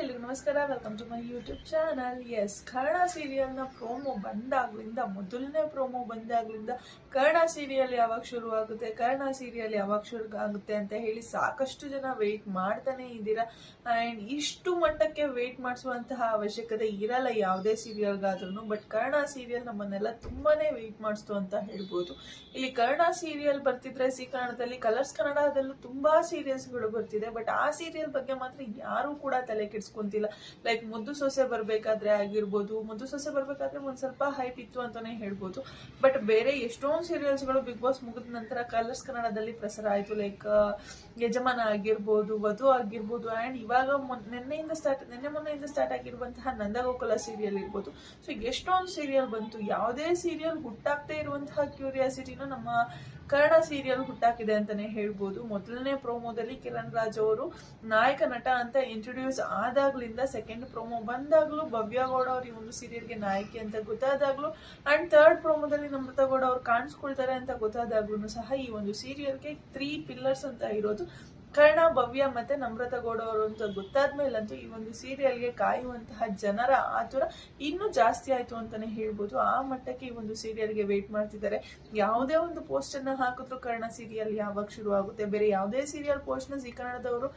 ಎಲ್ರಿಗೂ ನಮಸ್ಕಾರ. Welcome to my YouTube channel S Kannada ಸೀರಿಯಲ್ನ promo ಬಂದಾಗ್ಲಿಂದ, ಮೊದಲನೇ ಪ್ರೋಮೋ ಬಂದಾಗ್ಲಿಂದ ಕನ್ನಡ ಸೀರಿಯಲ್ ಯಾವಾಗ ಶುರು ಆಗುತ್ತೆ ಕರ್ಣ ಸೀರಿಯಲ್ ಯಾವಾಗ ಶುರು ಆಗುತ್ತೆ ಅಂತ ಹೇಳಿ ಸಾಕಷ್ಟು ಜನ ವೆಯ್ಟ್ ಮಾಡ್ತಾನೆ ಇದ್ದೀರಾ. ಆ್ಯಂಡ್ ಇಷ್ಟು ಮಟ್ಟಕ್ಕೆ ವೆಯ್ಟ್ ಮಾಡಿಸುವಂತಹ ಅವಶ್ಯಕತೆ ಇರಲ್ಲ ಯಾವುದೇ ಸೀರಿಯಲ್ಗಾದ್ರೂ ಬಟ್ ಕನ್ನಡ ಸೀರಿಯಲ್ ನಮ್ಮನ್ನೆಲ್ಲ ತುಂಬಾನೇ ವೆಯ್ಟ್ ಮಾಡಿಸ್ತು ಅಂತ ಹೇಳ್ಬೋದು. ಇಲ್ಲಿ ಕನ್ನಡ ಸೀರಿಯಲ್ ಬರ್ತಿದ್ರೆ, ಸಿ ಕನ್ನಡದಲ್ಲಿ ಕಲರ್ಸ್ ಕನ್ನಡದಲ್ಲೂ ತುಂಬಾ ಸೀರಿಯಲ್ಸ್ಗಳು ಬರ್ತಿದೆ. ಬಟ್ ಆ ಸೀರಿಯಲ್ ಬಗ್ಗೆ ಮಾತ್ರ ಯಾರು ಕೂಡ ತಲೆ ಕೆಡ್ಸ್ಕೊಂತಿಲ್ಲ ಲೈಕ್ ಮುದ್ದು ಸೊಸೆ ಬರಬೇಕಾದ್ರೆ ಆಗಿರ್ಬೋದು, ಮುದ್ದು ಸೊಸೆ ಬರಬೇಕಾದ್ರೆ ಒಂದು ಸ್ವಲ್ಪ ಹೈಪ್ ಇತ್ತು ಅಂತಾನೆ ಹೇಳ್ಬೋದು. ಬಟ್ ಬೇರೆ ಎಷ್ಟೊಂದು ಸೀರಿಯಲ್ಸ್ಗಳು ಬಿಗ್ ಬಾಸ್ ಮುಗಿದ ನಂತರ ಕಲರ್ಸ್ ಕನ್ನಡದಲ್ಲಿ ಪ್ರಸಾರ ಆಯ್ತು. ಲೈಕ್ ಯಜಮಾನ ಆಗಿರ್ಬೋದು, ವಧು ಆಗಿರ್ಬೋದು ಅಂಡ್ ಇವಾಗ ನಿನ್ನೆಯಿಂದ ಸ್ಟಾರ್ಟ್ ನಿನ್ನೆ ಮೊನ್ನೆಯಿಂದ ಸ್ಟಾರ್ಟ್ ಆಗಿರುವಂತಹ ನಂದಗೋಕುಲ ಸೀರಿಯಲ್ ಇರ್ಬೋದು. ಸೊ ಎಷ್ಟೊಂದು ಸೀರಿಯಲ್ ಬಂತು. ಯಾವುದೇ ಸೀರಿಯಲ್ ಹುಟ್ಟಾಗ್ತೇ ಇರುವಂತಹ ಕ್ಯೂರಿಯಾಸಿಟಿನ ನಮ್ಮ ಕನ್ನಡ ಸೀರಿಯಲ್ ಹುಟ್ಟಾಕಿದೆ ಅಂತಾನೆ ಹೇಳ್ಬೋದು. ಮೊದಲನೇ ಪ್ರೋಮೋದಲ್ಲಿ ಕಿರಣ್ ರಾಜ್ ಅವರು ನಾಯಕ ನಟ ಅಂತ ಇಂಟ್ರೊಡ್ಯೂಸ್ ಆದಾಗ್ಲಿಂದ ಸೆಕೆಂಡ್ ಪ್ರೋಮೋ ಬಂದಾಗ್ಲೂ ಭವ್ಯ ಗೌಡ ಅವ್ರ ಈ ಒಂದು ಸೀರಿಯಲ್ಗೆ ನಾಯಕಿ ಅಂತ ಗೊತ್ತಾದಾಗ್ಲೂ ಅಂಡ್ ಥರ್ಡ್ ಪ್ರೋಮೋದಲ್ಲಿ ನಮ್ರತಾ ಗೌಡ ಅವ್ರು ಕಾಣಿಸ್ಕೊಳ್ತಾರೆ ಅಂತ ಗೊತ್ತಾದಾಗ್ಲೂ ಸಹ ಈ ಒಂದು ಸೀರಿಯಲ್ಗೆ ತ್ರೀ ಪಿಲ್ಲರ್ಸ್ ಅಂತ ಇರೋದು. ಕರ್ಣ, ಭವ್ಯ ಮತ್ತೆ ನಮ್ರತ ಗೌಡ ಅವರು ಅಂತ ಗೊತ್ತಾದ್ಮೇಲಂತೂ ಈ ಒಂದು ಸೀರಿಯಲ್ಗೆ ಕಾಯುವಂತಹ ಜನರ ಆತುರ ಇನ್ನೂ ಜಾಸ್ತಿ ಆಯ್ತು ಅಂತಾನೆ ಹೇಳ್ಬೋದು. ಆ ಮಟ್ಟಕ್ಕೆ ಈ ಒಂದು ಸೀರಿಯಲ್ಗೆ ವೇಟ್ ಮಾಡ್ತಿದ್ದಾರೆ. ಯಾವುದೇ ಒಂದು ಪೋಸ್ಟ್ ಅನ್ನ ಹಾಕಿದ್ರು ಕರ್ಣ ಸೀರಿಯಲ್ ಯಾವಾಗ ಶುರು ಆಗುತ್ತೆ ಬೇರೆ ಯಾವುದೇ ಸೀರಿಯಲ್ ಪೋಸ್ಟ್ನ ಜಿ ಕನ್ನಡದವರು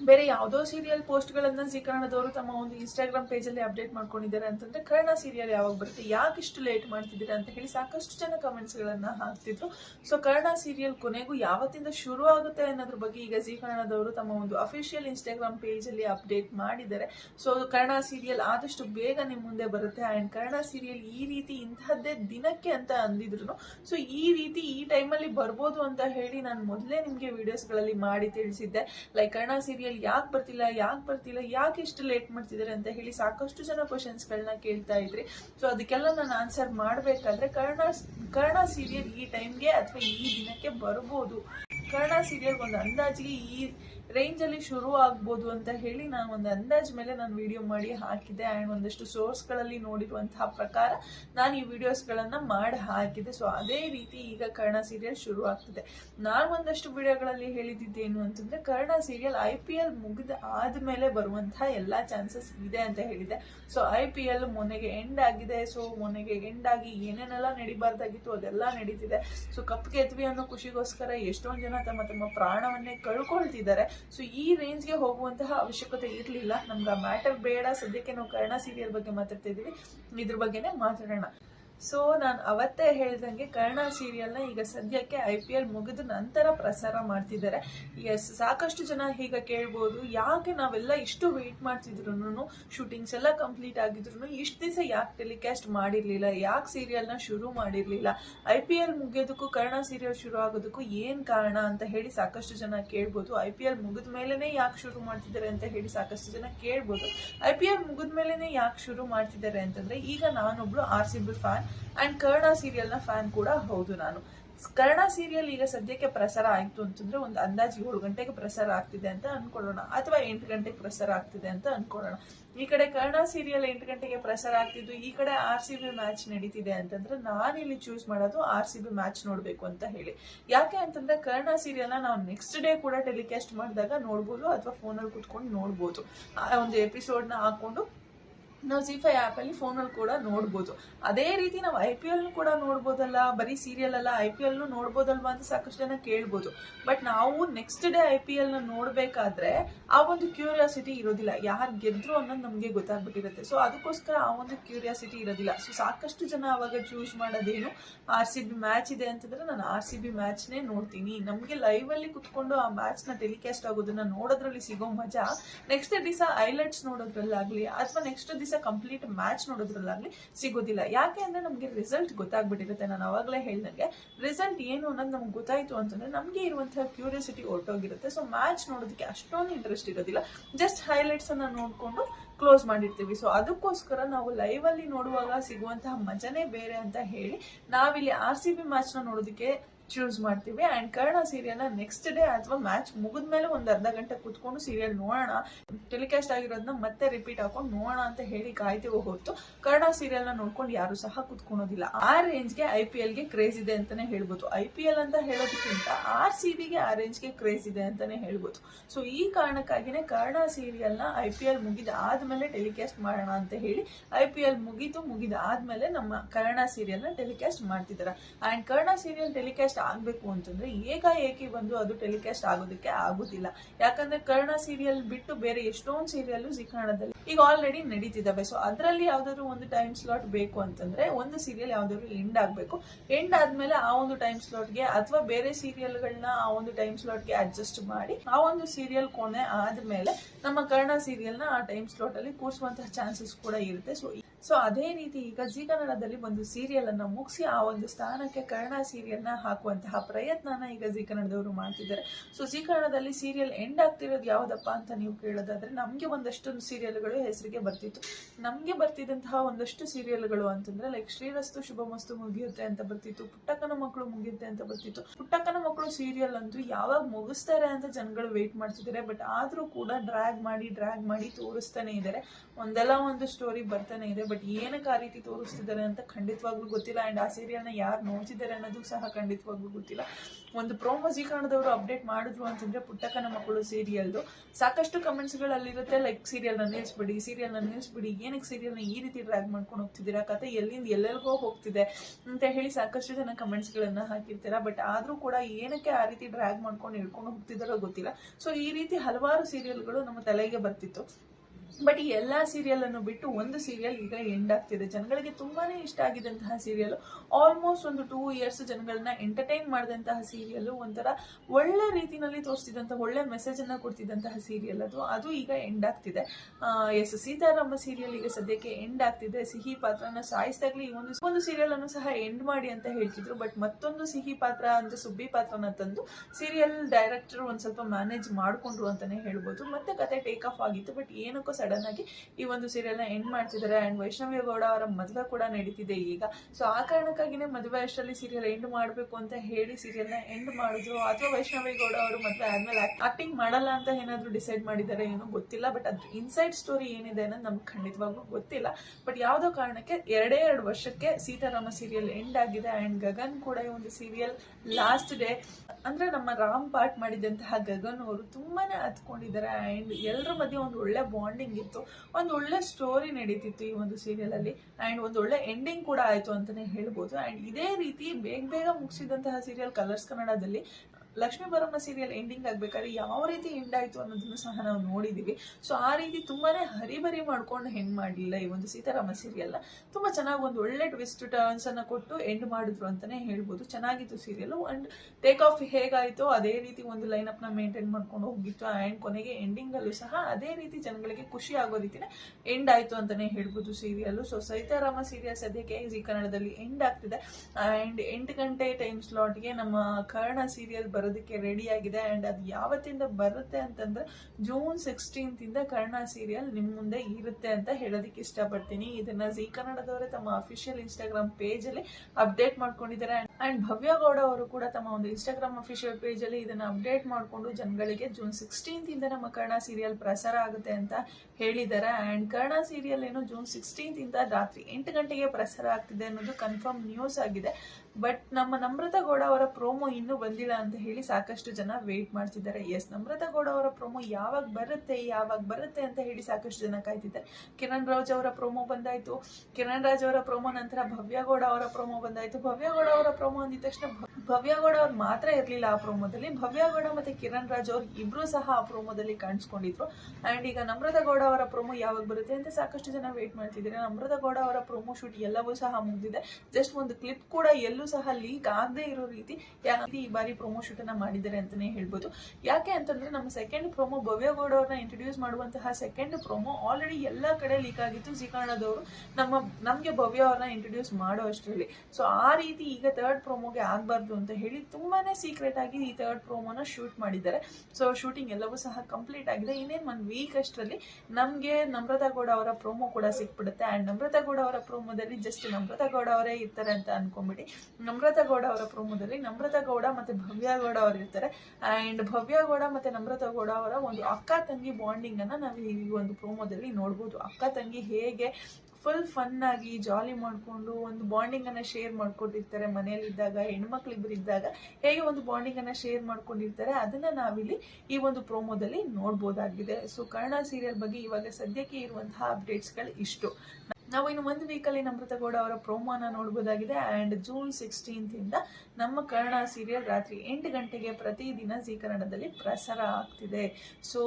ಬೇರೆ ಯಾವುದೋ ಸೀರಿಯಲ್ ಪೋಸ್ಟ್ಗಳನ್ನು ಜಿ ಕನ್ನಡದವರು ತಮ್ಮ ಒಂದು ಇನ್ಸ್ಟಾಗ್ರಾಮ್ ಪೇಜಲ್ಲಿ ಅಪ್ಡೇಟ್ ಮಾಡ್ಕೊಂಡಿದ್ದಾರೆ ಅಂತಂದ್ರೆ ಕನ್ನಡ ಸೀರಿಯಲ್ ಯಾವಾಗ ಬರುತ್ತೆ ಯಾಕೆ ಇಷ್ಟು ಲೇಟ್ ಮಾಡ್ತಿದ್ದೀರಾ ಅಂತ ಹೇಳಿ ಸಾಕಷ್ಟು ಜನ ಕಮೆಂಟ್ಸ್ಗಳನ್ನು ಹಾಕ್ತಿದ್ರು. ಸೊ ಕನ್ನಡ ಸೀರಿಯಲ್ ಕೊನೆಗೂ ಯಾವತ್ತಿಂದ ಶುರು ಆಗುತ್ತೆ ಅನ್ನೋದ್ರ ಬಗ್ಗೆ ಈಗ ಜಿ ಕನ್ನಡದವರು ತಮ್ಮ ಒಂದು ಅಫಿಷಿಯಲ್ ಇನ್ಸ್ಟಾಗ್ರಾಮ್ ಪೇಜಲ್ಲಿ ಅಪ್ಡೇಟ್ ಮಾಡಿದ್ದಾರೆ. ಸೊ ಕನ್ನಡ ಸೀರಿಯಲ್ ಆದಷ್ಟು ಬೇಗ ನಿಮ್ಮ ಮುಂದೆ ಬರುತ್ತೆ ಆ್ಯಂಡ್ ಕನ್ನಡ ಸೀರಿಯಲ್ ಈ ರೀತಿ ಇಂತಹದ್ದೇ ದಿನಕ್ಕೆ ಅಂತ ಅಂದಿದ್ರು ಸೊ ಈ ರೀತಿ ಈ ಟೈಮಲ್ಲಿ ಬರ್ಬೋದು ಅಂತ ಹೇಳಿ ನಾನು ಮೊದಲೇ ನಿಮಗೆ ವಿಡಿಯೋಸ್ಗಳಲ್ಲಿ ಮಾಡಿ ತಿಳಿಸಿದ್ದೆ. ಲೈಕ್ ಕನ್ನಡ ಸೀರಿಯಲ್ ಯಾಕೆ ಬರ್ತಿಲ್ಲ ಯಾಕೆ ಬರ್ತಿಲ್ಲ, ಯಾಕೆ ಇಷ್ಟು ಲೇಟ್ ಮಾಡ್ತಿದ್ದಾರೆ ಅಂತ ಹೇಳಿ ಸಾಕಷ್ಟು ಜನ ಕ್ವಶನ್ಸ್ಗಳನ್ನ ಕೇಳ್ತಾ ಇದ್ರಿ. ಸೊ ಅದಕ್ಕೆಲ್ಲ ನಾನು ಆನ್ಸರ್ ಮಾಡಬೇಕಾದ್ರೆ ಕರ್ಣ ಕರ್ಣ ಸೀರಿಯಲ್ ಈ ಟೈಮ್ಗೆ ಅಥವಾ ಈ ದಿನಕ್ಕೆ ಬರ್ಬೋದು. ಕರ್ಣ ಸೀರಿಯಲ್ ಒಂದು ಅಂದಾಜಿಗೆ ಈ ರೇಂಜ್ ಅಲ್ಲಿ ಶುರು ಆಗ್ಬೋದು ಅಂತ ಹೇಳಿ ನಾನು ಒಂದು ಅಂದಾಜ್ ಮೇಲೆ ನಾನು ವಿಡಿಯೋ ಮಾಡಿ ಹಾಕಿದೆ ಆ್ಯಂಡ್ ಒಂದಷ್ಟು ಸೋರ್ಸ್ಗಳಲ್ಲಿ ನೋಡಿರುವಂತಹ ಪ್ರಕಾರ ನಾನು ಈ ವಿಡಿಯೋಸ್ಗಳನ್ನು ಮಾಡಿ ಹಾಕಿದೆ. ಸೊ ಅದೇ ರೀತಿ ಈಗ ಕರ್ಣ ಸೀರಿಯಲ್ ಶುರು ಆಗ್ತಿದೆ. ನಾನು ಒಂದಷ್ಟು ವಿಡಿಯೋಗಳಲ್ಲಿ ಹೇಳಿದ್ದೇನು ಅಂತಂದ್ರೆ Karna serial I P L ಮುಗಿದ ಆದ್ಮೇಲೆ ಬರುವಂತಹ ಎಲ್ಲಾ ಚಾನ್ಸಸ್ ಇದೆ ಅಂತ ಹೇಳಿದೆ. ಸೊ ಐ ಪಿ ಎಲ್ ಮೊನೆಗೆ ಎಂಡ್ ಆಗಿದೆ. ಸೊ ಮೊನೆಗೆ ಎಂಡ್ ಆಗಿ ಏನೇನೆಲ್ಲ ನಡಿಬಾರ್ದಾಗಿತ್ತು ಅದೆಲ್ಲ ನಡೀತಿದೆ. ಸೊ ಕಪ್ ಗೆದ್ವಿ ಅನ್ನೋ ಖುಷಿಗೋಸ್ಕರ ಎಷ್ಟೊಂದು ಜನ ತಮ್ಮ ತಮ್ಮ ಪ್ರಾಣವನ್ನೇ ಕಳ್ಕೊಳ್ತಿದ್ದಾರೆ. ಸೊ ಈ ರೇಂಜ್ಗೆ ಹೋಗುವಂತಹ ಅವಶ್ಯಕತೆ ಇರಲಿಲ್ಲ. ನಮ್ಗೆ ಆ ಮ್ಯಾಟರ್ ಬೇಡ. ಸದ್ಯಕ್ಕೆ ನಾವು ಕರ್ಣ ಸೀರಿಯಲ್ ಬಗ್ಗೆ ಮಾತಾಡ್ತಾ ಇದ್ದೀವಿ. ಇದ್ರ ಬಗ್ಗೆನೇ ಮಾತಾಡೋಣ. ಸೊ ನಾನು ಅವತ್ತೇ ಹೇಳ್ದಂಗೆ ಕರ್ಣ ಸೀರಿಯಲ್ನ ಈಗ ಸದ್ಯಕ್ಕೆ ಐ ಪಿ ಎಲ್ ಮುಗಿದ ನಂತರ ಪ್ರಸಾರ ಮಾಡ್ತಿದ್ದಾರೆ. ಎಸ್ ಸಾಕಷ್ಟು ಜನ ಈಗ ಕೇಳ್ಬೋದು, ಯಾಕೆ ನಾವೆಲ್ಲ ಇಷ್ಟು ವೆಯ್ಟ್ ಮಾಡ್ತಿದ್ರು ಶೂಟಿಂಗ್ಸ್ ಎಲ್ಲ ಕಂಪ್ಲೀಟ್ ಆಗಿದ್ರು ಇಷ್ಟು ದಿವಸ ಯಾಕೆ ಟೆಲಿಕಾಸ್ಟ್ ಮಾಡಿರಲಿಲ್ಲ, ಯಾಕೆ ಸೀರಿಯಲ್ನ ಶುರು ಮಾಡಿರಲಿಲ್ಲ? ಐ ಪಿ ಎಲ್ ಮುಗಿಯೋದಕ್ಕೂ, ಕರ್ಣ ಸೀರಿಯಲ್ ಶುರು ಆಗೋದಕ್ಕೂ ಏನು ಕಾರಣ ಅಂತ ಹೇಳಿ ಸಾಕಷ್ಟು ಜನ ಕೇಳ್ಬೋದು. ಐ ಪಿ ಎಲ್ ಮುಗಿದ ಮೇಲೇ ಯಾಕೆ ಶುರು ಮಾಡ್ತಿದ್ದಾರೆ ಅಂತ ಹೇಳಿ ಸಾಕಷ್ಟು ಜನ ಕೇಳ್ಬೋದು. ಐ ಪಿ ಎಲ್ ಮುಗಿದ ಮೇಲೇ ಯಾಕೆ ಶುರು ಮಾಡ್ತಿದ್ದಾರೆ ಅಂತಂದರೆ, ಈಗ ನಾನೊಬ್ಳು R C B fan and Kannada ಸೀರಿಯಲ್ನ fan ಕೂಡ ಹೌದು ನಾನು. ಕನ್ನಡ ಸೀರಿಯಲ್ ಈಗ ಸದ್ಯಕ್ಕೆ ಪ್ರಸಾರ ಆಯ್ತು ಅಂತಂದ್ರೆ ಒಂದು ಅಂದಾಜು ಏಳು ಗಂಟೆಗೆ ಪ್ರಸಾರ ಆಗ್ತಿದೆ ಅಂತ ಅನ್ಕೊಳ್ಳೋಣ. ಅಥವಾ ಎಂಟು ಗಂಟೆಗೆ ಪ್ರಸಾರ ಆಗ್ತಿದೆ ಅಂತ ಅನ್ಕೊಳ್ಳೋಣ. ಈ ಕಡೆ ಕನ್ನಡ ಸೀರಿಯಲ್ ಎಂಟು ಗಂಟೆಗೆ ಪ್ರಸಾರ ಆಗ್ತಿದ್ದು, ಈ ಕಡೆ ಆರ್ ಸಿ ಬಿ ಮ್ಯಾಚ್ ನಡೀತಿದೆ ಅಂತಂದ್ರೆ ನಾನಿಲ್ಲಿ ಚೂಸ್ ಮಾಡೋದು ಆರ್ ಸಿ ಬಿ ಮ್ಯಾಚ್ ನೋಡ್ಬೇಕು ಅಂತ ಹೇಳಿ. ಯಾಕೆ ಅಂತಂದ್ರೆ ಕನ್ನಡ ಸೀರಿಯಲ್ನ ನಾವು ನೆಕ್ಸ್ಟ್ ಡೇ ಕೂಡ ಟೆಲಿಕಾಸ್ಟ್ ಮಾಡಿದಾಗ ನೋಡ್ಬೋದು ಅಥವಾ ಫೋನಲ್ಲಿ ಕುತ್ಕೊಂಡು ನೋಡ್ಬೋದು. ಆ ಒಂದು ಎಪಿಸೋಡ್ನ ಹಾಕೊಂಡು ನಾವು ಜಿ ಫೈ ಆ್ಯಪಲ್ಲಿ ಫೋನಲ್ಲಿ ಕೂಡ ನೋಡ್ಬೋದು. ಅದೇ ರೀತಿ ನಾವು ಐ ಪಿ ಎಲ್ ಕೂಡ ನೋಡ್ಬೋದಲ್ಲ, ಬರೀ ಸೀರಿಯಲ್ ಅಲ್ಲ ಐ ಪಿ ಎಲ್ನು ನೋಡ್ಬೋದಲ್ವಾ ಅಂತ ಸಾಕಷ್ಟು ಜನ ಕೇಳ್ಬೋದು. ಬಟ್ ನಾವು ನೆಕ್ಸ್ಟ್ ಡೇ ಐ ಪಿ ಎಲ್ನ ನೋಡಬೇಕಾದ್ರೆ ಆ ಒಂದು ಕ್ಯೂರಿಯಾಸಿಟಿ ಇರೋದಿಲ್ಲ. ಯಾರು ಗೆದ್ರು ಅನ್ನೋದು ನಮಗೆ ಗೊತ್ತಾಗ್ಬಿಟ್ಟಿರುತ್ತೆ. ಸೊ ಅದಕ್ಕೋಸ್ಕರ ಆ ಒಂದು ಕ್ಯೂರಿಯಾಸಿಟಿ ಇರೋದಿಲ್ಲ. ಸೊ ಸಾಕಷ್ಟು ಜನ ಅವಾಗ ಚೂಸ್ ಮಾಡೋದೇನು ಆರ್ ಸಿ ಬಿ ಮ್ಯಾಚ್ ಇದೆ ಅಂತಂದ್ರೆ ನಾನು ಆರ್ ಸಿ ಬಿ ಮ್ಯಾಚ್ನೇ ನೋಡ್ತೀನಿ. ನಮಗೆ ಲೈವಲ್ಲಿ ಕುತ್ಕೊಂಡು ಆ ಮ್ಯಾಚ್ನ ಟೆಲಿಕಾಸ್ಟ್ ಆಗೋದನ್ನ ನೋಡೋದ್ರಲ್ಲಿ ಸಿಗೋ ಮಜಾ ನೆಕ್ಸ್ಟ್ ದಿವಸ ಹೈಲೈಟ್ಸ್ ನೋಡೋದ್ರಲ್ಲಾಗಲಿ, ಅಥವಾ ನೆಕ್ಸ್ಟ್ ದಿವಸ ಕಂಪ್ಲೀಟ್ ಮ್ಯಾಚ್ ನೋಡೋದ್ರಲ್ಲಾಗ್ಲಿ ಸಿಗೋದಿಲ್ಲ. ಯಾಕೆ ಅಂದ್ರೆ ನಮಗೆ ರಿಸಲ್ಟ್ ಗೊತ್ತಾಗ್ಬಿಟ್ಟಿರುತ್ತೆ. ನಾನು ಅವಾಗಲೇ ಹೇಳ್ದಂಗೆ ರಿಸಲ್ಟ್ ಏನು ಅನ್ನೋದು ನಮ್ಗೆ ಗೊತ್ತಾಯ್ತು ಅಂತಂದ್ರೆ ನಮಗೆ ಇರುವಂತಹ ಕ್ಯೂರಿಯಾಸಿಟಿ ಹೊರಟೋಗಿರುತ್ತೆ ಸೊ ಮ್ಯಾಚ್ ನೋಡೋದಕ್ಕೆ ಅಷ್ಟೊಂದು ಇಂಟ್ರೆಸ್ಟ್ ಇರೋದಿಲ್ಲ. ಜಸ್ಟ್ ಹೈಲೈಟ್ಸ್ ಅನ್ನ ನೋಡ್ಕೊಂಡು ಕ್ಲೋಸ್ ಮಾಡಿರ್ತೀವಿ. ಸೊ ಅದಕ್ಕೋಸ್ಕರ ನಾವು ಲೈವ್ ಅಲ್ಲಿ ನೋಡುವಾಗ ಸಿಗುವಂತಹ ಮಜನೇ ಬೇರೆ ಅಂತ ಹೇಳಿ ನಾವಿಲ್ಲಿ ಆರ್ ಸಿ ಬಿ ಮ್ಯಾಚ್ ನೋಡೋದಕ್ಕೆ ಚೂಸ್ ಮಾಡ್ತೀವಿ. ಆ್ಯಂಡ್ ಕರ್ಣ ಸೀರಿಯಲ್ನ ನೆಕ್ಸ್ಟ್ ಡೇ ಅಥವಾ ಮ್ಯಾಚ್ ಮುಗಿದ್ಮೇಲೆ ಒಂದು ಅರ್ಧ ಗಂಟೆ ಕುತ್ಕೊಂಡು ಸೀರಿಯಲ್ ನೋಡೋಣ. ಟೆಲಿಕಾಸ್ಟ್ ಆಗಿರೋದನ್ನ ಮತ್ತೆ ರಿಪೀಟ್ ಹಾಕೊಂಡು ನೋಡೋಣ ಅಂತ ಹೇಳಿ ಕಾಯ್ತೀವೋ ಹೊತ್ತು ಕರ್ಣ ಸೀರಿಯಲ್ನ ನೋಡ್ಕೊಂಡು ಯಾರು ಸಹ ಕುತ್ಕೊಳೋದಿಲ್ಲ. ಆ ರೇಂಜ್ಗೆ ಐ ಪಿ ಎಲ್ಗೆ ಕ್ರೇಜ್ ಇದೆ ಅಂತಾನೆ ಹೇಳ್ಬೋದು. ಐ ಪಿ ಎಲ್ ಅಂತ ಹೇಳೋದಕ್ಕಿಂತ ಆರ್ ಸಿ ಬಿಗೆ ಆ ರೇಂಜ್ಗೆ ಕ್ರೇಜ್ ಇದೆ ಅಂತಾನೆ ಹೇಳ್ಬೋದು. ಸೊ ಈ ಕಾರಣಕ್ಕಾಗಿನೇ ಕರ್ಣ ಸೀರಿಯಲ್ನ ಐ ಪಿ ಎಲ್ ಮುಗಿದ ಆದ್ಮೇಲೆ ಟೆಲಿಕಾಸ್ಟ್ ಮಾಡೋಣ ಅಂತ ಹೇಳಿ ಐ ಪಿ ಎಲ್ ಮುಗೀತು, ಮುಗಿದ ಆದ್ಮೇಲೆ ನಮ್ಮ ಕರ್ಣ ಸೀರಿಯಲ್ನ ಟೆಲಿಕಾಸ್ಟ್ ಮಾಡ್ತಿದ್ದಾರೆ ಆ್ಯಂಡ್ ಕರ್ಣ ಸೀರಿಯಲ್ ಟೆಲಿಕಾಸ್ಟ್ ಆಗ್ಬೇಕು ಅಂತಂದ್ರೆ ಏಕಾಏಕಿ ಬಂದು ಅದು ಟೆಲಿಕಾಸ್ಟ್ ಆಗೋದಕ್ಕೆ ಆಗುದಿಲ್ಲ. ಯಾಕಂದ್ರೆ ಕರ್ಣ ಸೀರಿಯಲ್ ಬಿಟ್ಟು ಬೇರೆ ಎಷ್ಟೊಂದು ಸೀರಿಯಲ್ ಜಿ ಕನ್ನಡದಲ್ಲಿ ಈಗ ಆಲ್ರೆಡಿ ನಡೀತಿದ್ದಾವೆ ಸೊ ಅದರಲ್ಲಿ ಯಾವ್ದಾದ್ರು ಒಂದು ಟೈಮ್ ಸ್ಲಾಟ್ ಬೇಕು ಅಂತಂದ್ರೆ ಒಂದು ಸೀರಿಯಲ್ ಯಾವ್ದಾದ್ರು ಎಂಡ್ ಆಗ್ಬೇಕು. ಎಂಡ್ ಆದ್ಮೇಲೆ ಆ ಒಂದು ಟೈಮ್ ಸ್ಲಾಟ್ಗೆ ಅಥವಾ ಬೇರೆ ಸೀರಿಯಲ್ ಗಳನ್ನ ಆ ಒಂದು ಟೈಮ್ ಸ್ಲಾಟ್ಗೆ ಅಡ್ಜಸ್ಟ್ ಮಾಡಿ ಆ ಒಂದು ಸೀರಿಯಲ್ ಕೊನೆ ಆದ್ಮೇಲೆ ನಮ್ಮ ಕರ್ಣ ಸೀರಿಯಲ್ನ ಆ ಟೈಮ್ ಸ್ಲಾಟ್ ಅಲ್ಲಿ ಕೂರಿಸುವಂತಹ ಚಾನ್ಸಸ್ ಕೂಡ ಇರುತ್ತೆ. ಸೊ ಸೊ ಅದೇ ರೀತಿ ಈಗ ಜೀ ಕನ್ನಡದಲ್ಲಿ ಒಂದು ಸೀರಿಯಲ್ ಅನ್ನ ಮುಗಿಸಿ ಆ ಒಂದು ಸ್ಥಾನಕ್ಕೆ ಕನ್ನಡ ಸೀರಿಯಲ್ನ ಹಾಕುವಂತಹ ಪ್ರಯತ್ನನ ಈಗ ಜೀ ಕನ್ನಡದವರು ಮಾಡ್ತಿದ್ದಾರೆ. ಸೊ ಜೀ ಕನ್ನಡದಲ್ಲಿ ಸೀರಿಯಲ್ ಎಂಡ್ ಆಗ್ತಿರೋದು ಯಾವುದಪ್ಪ ಅಂತ ನೀವು ಕೇಳೋದಾದ್ರೆ ನಮ್ಗೆ ಒಂದಷ್ಟು ಸೀರಿಯಲ್ಗಳು ಹೆಸರಿಗೆ ಬರ್ತಿತ್ತು. ನಮ್ಗೆ ಬರ್ತಿದ್ದಂತಹ ಒಂದಷ್ಟು ಸೀರಿಯಲ್ಗಳು ಅಂತಂದ್ರೆ ಲೈಕ್ ಶ್ರೀರಸ್ತು ಶುಭಮಸ್ತು ಮುಗಿಯುತ್ತೆ ಅಂತ ಬರ್ತಿತ್ತು, ಪುಟ್ಟಕ್ಕನ ಮಕ್ಕಳು ಮುಗಿಯುತ್ತೆ ಅಂತ ಬರ್ತಿತ್ತು. ಪುಟ್ಟಕ್ಕನ ಮಕ್ಕಳು ಸೀರಿಯಲ್ ಅಂತೂ ಯಾವಾಗ ಮುಗಿಸ್ತಾರೆ ಅಂತ ಜನಗಳು ವೆಯ್ಟ್ ಮಾಡ್ತಿದ್ದಾರೆ. ಬಟ್ ಆದ್ರೂ ಕೂಡ ಡ್ರ್ಯಾಗ್ ಮಾಡಿ ಡ್ರ್ಯಾಗ್ ಮಾಡಿ ತೋರಿಸ್ತಾನೆ ಇದ್ದಾರೆ. ಒಂದಲ್ಲ ಒಂದು ಸ್ಟೋರಿ ಬರ್ತಾನೆ ಇದೆ. ಬಟ್ ಏನಕ್ಕೆ ಆ ರೀತಿ ತೋರಿಸ್ತಿದ್ದಾರೆ ಅಂತ ಖಂಡಿತವಾಗ್ಲೂ ಗೊತ್ತಿಲ್ಲ. ಆ್ಯಂಡ್ ಆ ಸೀರಿಯಲ್ನ ಯಾರು ನೋಡ್ತಿದ್ದಾರೆ ಅನ್ನೋದು ಸಹ ಖಂಡಿತವಾಗ್ಲೂ ಗೊತ್ತಿಲ್ಲ. ಒಂದು ಪ್ರೋಮೋ ಜಿ ಕನ್ನಡದವರು ಅಪ್ಡೇಟ್ ಮಾಡಿದ್ರು ಅಂತಂದ್ರೆ ಪುಟ್ಟಕನ ಮಕ್ಕಳು ಸೀರಿಯಲ್ದು ಸಾಕಷ್ಟು ಕಮೆಂಟ್ಸ್ಗಳಲ್ಲಿರುತ್ತೆ ಲೈಕ್ ಸೀರಿಯಲ್ನ ನಿಲ್ಲಿಸ್ಬಿಡಿ ಸೀರಿಯಲ್ನ ನಿಲ್ಲಿಸ್ಬಿಡಿ ಏನಕ್ಕೆ ಸೀರಿಯಲ್ನ ಈ ರೀತಿ ಡ್ರ್ಯಾಗ್ ಮಾಡ್ಕೊಂಡು ಹೋಗ್ತಿದ್ದೀರಾ? ಕತೆ ಎಲ್ಲಿಂದ ಎಲ್ಲೆಲ್ಗೋ ಹೋಗ್ತಿದೆ ಅಂತ ಹೇಳಿ ಸಾಕಷ್ಟು ಜನ ಕಮೆಂಟ್ಸ್ಗಳನ್ನು ಹಾಕಿರ್ತೀರಾ. ಬಟ್ ಆದರೂ ಕೂಡ ಏನಕ್ಕೆ ಆ ರೀತಿ ಡ್ರ್ಯಾಗ್ ಮಾಡ್ಕೊಂಡು ಹಿಡ್ಕೊಂಡು ಹೋಗ್ತಿದ್ದಾರೋ ಗೊತ್ತಿಲ್ಲ. ಸೊ ಈ ರೀತಿ ಹಲವಾರು ಸೀರಿಯಲ್ಗಳು ನಮ್ಮ ತಲೆಗೆ ಬರ್ತಿತ್ತು. ಬಟ್ ಈ ಎಲ್ಲ ಸೀರಿಯಲ್ ಅನ್ನು ಬಿಟ್ಟು ಒಂದು ಸೀರಿಯಲ್ ಈಗ ಎಂಡ್ ಆಗ್ತಿದೆ. ಜನಗಳಿಗೆ ತುಂಬಾನೇ ಇಷ್ಟ ಆಗಿದಂತಹ ಸೀರಿಯಲ್ ಆಲ್ಮೋಸ್ಟ್ ಒಂದು ಟೂ ಇಯರ್ಸ್ ಜನಗಳನ್ನ ಎಂಟರ್ಟೈನ್ ಮಾಡಿದಂತಹ ಸೀರಿಯಲ್ ಒಂಥರ ಒಳ್ಳೆ ರೀತಿಯಲ್ಲಿ ತೋರಿಸಿದಂತಹ ಒಳ್ಳೆ ಮೆಸೇಜ್ ಅನ್ನ ಕೊಡ್ತಿದ್ದಂತಹ ಸೀರಿಯಲ್ ಅದು. ಅದು ಈಗ ಎಂಡ್ ಆಗ್ತಿದೆ. ಎಸ್, ಸೀತಾರಾಮ ಸೀರಿಯಲ್ ಈಗ ಸದ್ಯಕ್ಕೆ ಎಂಡ್ ಆಗ್ತಿದೆ. ಸಿಹಿ ಪಾತ್ರನ ಸಾಯಿಸಿದಾಗ್ಲಿ ಈ ಒಂದು ಒಂದು ಸೀರಿಯಲ್ ಅನ್ನು ಸಹ ಎಂಡ್ ಮಾಡಿ ಅಂತ ಹೇಳ್ತಿದ್ರು. ಬಟ್ ಮತ್ತೊಂದು ಸಿಹಿ ಪಾತ್ರ ಅಂದ್ರೆ ಸುಬ್ಬಿ ಪಾತ್ರನ ತಂದು ಸೀರಿಯಲ್ ಡೈರೆಕ್ಟರ್ ಒಂದ್ ಸ್ವಲ್ಪ ಮ್ಯಾನೇಜ್ ಮಾಡ್ಕೊಂಡ್ರು ಅಂತಾನೆ ಹೇಳ್ಬೋದು. ಮತ್ತೆ ಕತೆ ಟೇಕ್ ಆಫ್ ಆಗಿತ್ತು. ಬಟ್ ಏನಕ್ಕೋ ಸಡನ್ ಆಗಿ ಈ ಒಂದು ಸೀರಿಯಲ್ನ ಎಂಡ್ ಮಾಡ್ತಿದ್ದಾರೆ ಅಂಡ್ ವೈಷ್ಣವಿ ಗೌಡ ಅವರ ಮದುವೆ ಕೂಡ ನಡೀತಿದೆ ಈಗ. ಸೊ ಆ ಕಾರಣಕ್ಕಾಗಿನೇ ಮದುವೆ ಅಷ್ಟರಲ್ಲಿ ಸೀರಿಯಲ್ ಎಂಡ್ ಮಾಡಬೇಕು ಅಂತ ಹೇಳಿ ಸೀರಿಯಲ್ನ ಎಂಡ್ ಮಾಡಿದ್ರು. ಅಥವಾ ವೈಷ್ಣವಿ ಗೌಡ ಅವರು ಮದುವೆ ಆದ್ಮೇಲೆ ಆಕ್ಟಿಂಗ್ ಮಾಡಲ್ಲ ಅಂತ ಏನಾದರೂ ಡಿಸೈಡ್ ಮಾಡಿದ್ದಾರೆ ಏನೋ ಗೊತ್ತಿಲ್ಲ. ಬಟ್ ಅದ್ರ ಇನ್ಸೈಡ್ ಸ್ಟೋರಿ ಏನಿದೆ ಅನ್ನೋದು ನಮ್ಗೆ ಖಂಡಿತವಾಗ್ಲೂ ಗೊತ್ತಿಲ್ಲ. ಬಟ್ ಯಾವುದೋ ಕಾರಣಕ್ಕೆ ಎರಡೇ ಎರಡು ವರ್ಷಕ್ಕೆ ಸೀತಾರಾಮ ಸೀರಿಯಲ್ ಎಂಡ್ ಆಗಿದೆ. ಅಂಡ್ ಗಗನ್ ಕೂಡ ಈ ಒಂದು ಸೀರಿಯಲ್ ಲಾಸ್ಟ್ ಡೇ ಅಂದ್ರೆ ನಮ್ಮ ರಾಮ್ ಪಾಟ್ ಮಾಡಿದಂತಹ ಗಗನ್ ಅವರು ತುಂಬಾನೇ ಹತ್ಕೊಂಡಿದ್ದಾರೆ ಅಂಡ್ ಎಲ್ಲರ ಮಧ್ಯೆ ಒಂದು ಒಳ್ಳೆ ಬಾಂಡಿಂಗ್ ಇತ್ತು ಒಂದು ಒಳ್ಳೆ ಸ್ಟೋರಿ ನಡೀತಿತ್ತು ಈ ಒಂದು ಸೀರಿಯಲ್ ಅಲ್ಲಿ. ಅಂಡ್ ಒಂದು ಒಳ್ಳೆ ಎಂಡಿಂಗ್ ಕೂಡ ಆಯ್ತು ಅಂತಾನೆ ಹೇಳ್ಬೋದು. ಅಂಡ್ ಇದೇ ರೀತಿ ಬೇಗ ಬೇಗ ಮುಗಿಸಿದಂತಹ ಸೀರಿಯಲ್ ಕಲರ್ಸ್ ಕನ್ನಡದಲ್ಲಿ ಲಕ್ಷ್ಮೀ ಬರಮ್ಮ ಸೀರಿಯಲ್ ಎಂಡಿಂಗ್ ಆಗ್ಬೇಕಾದ್ರೆ ಯಾವ ರೀತಿ ಎಂಡ್ ಆಯ್ತು ಅನ್ನೋದನ್ನು ಸಹ ನಾವು ನೋಡಿದೀವಿ. ಸೊ ಆ ರೀತಿ ತುಂಬಾನೇ ಹರಿಬರಿ ಮಾಡ್ಕೊಂಡು ಹೆಂಗ್ ಮಾಡಲಿಲ್ಲ ಈ ಒಂದು ಸೀತಾರಾಮ ಸೀರಿಯಲ್ ತುಂಬಾ ಚೆನ್ನಾಗಿ ಒಂದು ಒಳ್ಳೆ ಟ್ವಿಸ್ಟ್ ಟರ್ನ್ಸ್ ಅನ್ನ ಕೊಟ್ಟು ಎಂಡ್ ಮಾಡಿದ್ರು ಅಂತಾನೆ ಹೇಳ್ಬೋದು. ಚೆನ್ನಾಗಿತ್ತು ಸೀರಿಯಲ್ ಅಂಡ್ ಟೇಕ್ ಆಫ್ ಹೇಗಾಯಿತು ಅದೇ ರೀತಿ ಒಂದು ಲೈನ್ ಅಪ್ನ ಮೇಂಟೈನ್ ಮಾಡ್ಕೊಂಡು ಹೋಗಿತ್ತು. ಅಂಡ್ ಕೊನೆಗೆ ಎಂಡಿಂಗ್ ಅಲ್ಲೂ ಸಹ ಅದೇ ರೀತಿ ಜನಗಳಿಗೆ ಖುಷಿ ಆಗೋ ರೀತಿನೇ ಎಂಡ್ ಆಯ್ತು ಅಂತಾನೆ ಹೇಳ್ಬೋದು ಸೀರಿಯಲ್ ಸೊ ಸೀತಾರಾಮ ಸೀರಿಯಲ್ ಸದ್ಯಕ್ಕೆ ಜಿ ಕನ್ನಡದಲ್ಲಿ ಎಂಡ್ ಆಗ್ತಿದೆ. ಅಂಡ್ ಎಂಟು ಗಂಟೆ ಟೈಮ್ ಸ್ಲಾಟ್ಗೆ ನಮ್ಮ ಕರ್ಣ ಸೀರಿಯಲ್ ಬರೋದಕ್ಕೆ ರೆಡಿ ಆಗಿದೆ ಅಂಡ್ ಅದು ಯಾವತ್ತಿಂದ ಬರುತ್ತೆ ಅಂತಂದ್ರೆ ಜೂನ್ ಸಿಕ್ಸ್ಟೀನ್ತ್ ಇಂದ ಕರ್ಣ ಸೀರಿಯಲ್ ನಿಮ್ಮ ಮುಂದೆ ಇರುತ್ತೆ ಅಂತ ಹೇಳೋದಕ್ಕೆ ಇಷ್ಟಪಡ್ತೀನಿ. ಇದನ್ನ ಜಿ ಕನ್ನಡದವರೇ ತಮ್ಮ ಅಫಿಷಿಯಲ್ ಇನ್ಸ್ಟಾಗ್ರಾಮ್ ಪೇಜ್ ಅಲ್ಲಿ ಅಪ್ಡೇಟ್ ಮಾಡ್ಕೊಂಡಿದ್ದಾರೆ. ಅಂಡ್ ಭವ್ಯ ಗೌಡ ಅವರು ಕೂಡ ತಮ್ಮ ಒಂದು ಇನ್ಸ್ಟಾಗ್ರಾಮ್ ಅಫಿಷಿಯಲ್ ಪೇಜ್ ಅಲ್ಲಿ ಇದನ್ನ ಅಪ್ಡೇಟ್ ಮಾಡ್ಕೊಂಡು ಜನಗಳಿಗೆ ಜೂನ್ ಸಿಕ್ಸ್ಟೀನ್ತ್ ಇಂದ ನಮ್ಮ ಕರ್ಣ ಸೀರಿಯಲ್ ಪ್ರಸಾರ ಆಗುತ್ತೆ ಅಂತ ಹೇಳಿದ್ದಾರೆ. ಅಂಡ್ ಕರ್ಣ ಸೀರಿಯಲ್ ಏನು ಜೂನ್ ಸಿಕ್ಸ್ಟೀನ್ತ್ ಇಂದ ರಾತ್ರಿ ಎಂಟು ಗಂಟೆಗೆ ಪ್ರಸಾರ ಆಗ್ತಿದೆ ಅನ್ನೋದು ಕನ್ಫರ್ಮ್ ನ್ಯೂಸ್ ಆಗಿದೆ. ಬಟ್ ನಮ್ಮ ನಮ್ರತಾ ಗೌಡ ಅವರ ಪ್ರೋಮೋ ಇನ್ನೂ ಬಂದಿಲ್ಲ ಅಂತ ಹೇಳಿ ಸಾಕಷ್ಟು ಜನ ವೇಟ್ ಮಾಡ್ತಿದ್ದಾರೆ. ಎಸ್ ನಮ್ರತಾ ಗೌಡ ಅವರ ಪ್ರೊಮೋ ಯಾವಾಗ ಬರುತ್ತೆ ಯಾವಾಗ ಬರುತ್ತೆ ಅಂತ ಹೇಳಿ ಸಾಕಷ್ಟು ಜನ ಕಾಯ್ತಿದ್ದಾರೆ. ಕಿರಣ್ ರಾಜ್ ಅವರ ಪ್ರೊಮೋ ಬಂದಾಯ್ತು. ಕಿರಣ್ ರಾಜ್ ಅವರ ಪ್ರೊಮೋ ನಂತರ ಭವ್ಯ ಗೌಡ ಅವರ ಪ್ರೊಮೋ ಬಂದಾಯ್ತು. ಭವ್ಯ ಗೌಡ ಅವರ ಪ್ರೊಮೋ ಅಂದಿದ ತಕ್ಷಣ ಭವ್ಯ ಗೌಡ ಅವ್ರು ಮಾತ್ರ ಇರಲಿಲ್ಲ ಆ ಪ್ರೊಮೋದಲ್ಲಿ ಭವ್ಯ ಗೌಡ ಮತ್ತೆ ಕಿರಣ್ ರಾಜ್ ಅವ್ರು ಇಬ್ರು ಸಹ ಆ ಪ್ರೊಮೋದಲ್ಲಿ ಕಾಣಿಸ್ಕೊಂಡಿದ್ರು. ಅಂಡ್ ಈಗ ನಮ್ರತಾ ಗೌಡ ಅವರ ಪ್ರೊಮೋ ಯಾವಾಗ ಬರುತ್ತೆ ಅಂತ ಸಾಕಷ್ಟು ಜನ ವೇಟ್ ಮಾಡ್ತಿದ್ದಾರೆ. ನಮ್ರತಾ ಗೌಡ ಅವರ ಪ್ರೊಮೋ ಶೂಟ್ ಎಲ್ಲವೂ ಸಹ ಮುಗಿದಿದೆ. ಜಸ್ಟ್ ಒಂದು ಕ್ಲಿಪ್ ಕೂಡ ಎಲ್ಲೂ ಸಹ ಲೀಕ್ ಆಗದೆ ಇರೋ ರೀತಿ ಈ ಬಾರಿ ಪ್ರೊಮೋ ಶೂಟ್ ಅನ್ನ ಮಾಡಿದ್ದಾರೆ ಅಂತಾನೆ ಹೇಳ್ಬೋದು. ಯಾಕೆ ಅಂತಂದ್ರೆ ನಮ್ಮ ಸೆಕೆಂಡ್ ಪ್ರೊಮೋ ಭವ್ಯ ಗೌಡ ಅವ್ರನ್ನ ಇಂಟ್ರೊಡ್ಯೂಸ್ ಮಾಡುವಂತಹ ಸೆಕೆಂಡ್ ಪ್ರೊಮೋ ಆಲ್ರೆಡಿ ಎಲ್ಲಾ ಕಡೆ ಲೀಕ್ ಆಗಿತ್ತು. ಜಿ ನಮ್ಮ, ನಮ್ಗೆ ಭವ್ಯ ಅವ್ರನ್ನ ಇಂಟ್ರೊಡ್ಯೂಸ್ ಮಾಡೋ ಅಷ್ಟರಲ್ಲಿ. ಸೊ ಆ ರೀತಿ ಈಗ ಥರ್ಡ್ ಪ್ರೊಮೋಗೆ ಆಗ್ಬಾರ್ದು ಅಂತ ಹೇಳಿ ತುಂಬಾನೇ ಸೀಕ್ರೆಟ್ ಆಗಿ ಈ ಥರ್ಡ್ ಪ್ರೊಮೋನ ಶೂಟ್ ಮಾಡಿದ್ದಾರೆ. ಸೊ ಶೂಟಿಂಗ್ ಎಲ್ಲವೂ ಸಹ ಕಂಪ್ಲೀಟ್ ಆಗಿದೆ. ಇನ್ನೇನು ಒಂದು ವೀಕ್ ಅಷ್ಟರಲ್ಲಿ ನಮ್ಗೆ ನಮ್ರತಾ ಗೌಡ ಅವರ ಪ್ರೊಮೋ ಕೂಡ ಸಿಕ್ಬಿಡುತ್ತೆ. ಅಂಡ್ ನಮ್ರತಾ ಗೌಡ ಅವರ ಪ್ರೊಮೋದಲ್ಲಿ ಜಸ್ಟ್ ನಮ್ರತಾ ಗೌಡ ಅವರೇ ಇರ್ತಾರೆ ಅಂತ ಅನ್ಕೊಂಬಿಡಿ ನಮ್ರತಾ ಗೌಡ ಅವರ ಪ್ರೋಮೋದಲ್ಲಿ ನಮ್ರತಾ ಗೌಡ ಮತ್ತೆ ಭವ್ಯ ಅವರು ಇರ್ತಾರೆ. ಅಂಡ್ ಭವ್ಯ ಗೌಡ ಮತ್ತೆ ನಮ್ರತಾ ಗೌಡ ಅವರ ಒಂದು ಅಕ್ಕ ತಂಗಿ ಬಾಂಡಿಂಗ್ ಅನ್ನ ನಾವು ಈ ಒಂದು ಪ್ರೋಮೋದಲ್ಲಿ ನೋಡ್ಬೋದು. ಅಕ್ಕ ತಂಗಿ ಹೇಗೆ ಫುಲ್ ಫನ್ ಆಗಿ ಜಾಲಿ ಮಾಡ್ಕೊಂಡು ಒಂದು ಬಾಂಡಿಂಗ್ ಅನ್ನ ಶೇರ್ ಮಾಡ್ಕೊಂಡಿರ್ತಾರೆ ಮನೆಯಲ್ಲಿದ್ದಾಗ ಹೆಣ್ಮಕ್ಳಿಬ್ರು ಇದ್ದಾಗ ಹೇಗೆ ಒಂದು ಬಾಂಡಿಂಗ್ ಅನ್ನ ಶೇರ್ ಮಾಡ್ಕೊಂಡಿರ್ತಾರೆ ಅದನ್ನ ನಾವಿಲ್ಲಿ ಈ ಒಂದು ಪ್ರೋಮೋದಲ್ಲಿ ನೋಡ್ಬೋದಾಗಿದೆ. ಸೊ ಕರ್ಣ ಸೀರಿಯಲ್ ಬಗ್ಗೆ ಇವಾಗ ಸದ್ಯಕ್ಕೆ ಇರುವಂತಹ ಅಪ್ಡೇಟ್ಸ್ಗಳು ಇಷ್ಟು. ನಾವು ಇನ್ನು ಒಂದು ವೀಕಲ್ಲಿ ನಮೃತ ಗೌಡ ಅವರ ಪ್ರೋಮೋನ ನೋಡಬಹುದಾಗಿದೆ ಆ್ಯಂಡ್ ಜೂನ್ ಸಿಕ್ಸ್ಟೀನ್ತ್ ಇಂದ ನಮ್ಮ ಕನ್ನಡ ಸೀರಿಯಲ್ ರಾತ್ರಿ ಎಂಟು ಗಂಟೆಗೆ ಪ್ರತಿದಿನ ಜಿ ಕನ್ನಡದಲ್ಲಿ ಪ್ರಸಾರ ಆಗ್ತಿದೆ. ಸೊ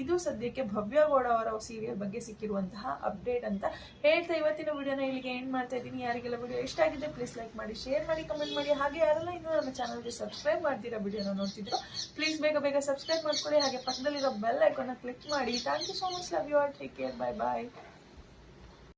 ಇದು ಸದ್ಯಕ್ಕೆ ಭವ್ಯ ಗೌಡ ಅವರ ಸೀರಿಯಲ್ ಬಗ್ಗೆ ಸಿಕ್ಕಿರುವಂತಹ ಅಪ್ಡೇಟ್ ಅಂತ ಹೇಳ್ತಾ ಇವತ್ತಿನ ವಿಡಿಯೋನ ಇಲ್ಲಿಗೆ ಎಂಡ್ ಮಾಡ್ತಾ ಇದ್ದೀನಿ. ಯಾರಿಗೆಲ್ಲ ವಿಡಿಯೋ ಇಷ್ಟ ಆಗಿದೆ ಪ್ಲೀಸ್ ಲೈಕ್ ಮಾಡಿ ಶೇರ್ ಮಾಡಿ ಕಮೆಂಟ್ ಮಾಡಿ. ಹಾಗೆ ಯಾರೆಲ್ಲ ಇನ್ನೂ ನಮ್ಮ ಚಾನಲ್ಗೆ ಸಬ್ಸ್ಕ್ರೈಬ್ ಮಾಡ್ತೀರಾ ವಿಡಿಯೋನ ನೋಡ್ತಿದ್ರು ಪ್ಲೀಸ್ ಬೇಗ ಬೇಗ ಸಬ್ಸ್ಕ್ರೈಬ್ ಮಾಡ್ಕೊಳ್ಳಿ. ಹಾಗೆ ಪಕ್ಕದಲ್ಲಿರೋ ಬೆಲ್ ಐಕಾನ್ನ ಕ್ಲಿಕ್ ಮಾಡಿ. Thank you so much love you all take care bye bye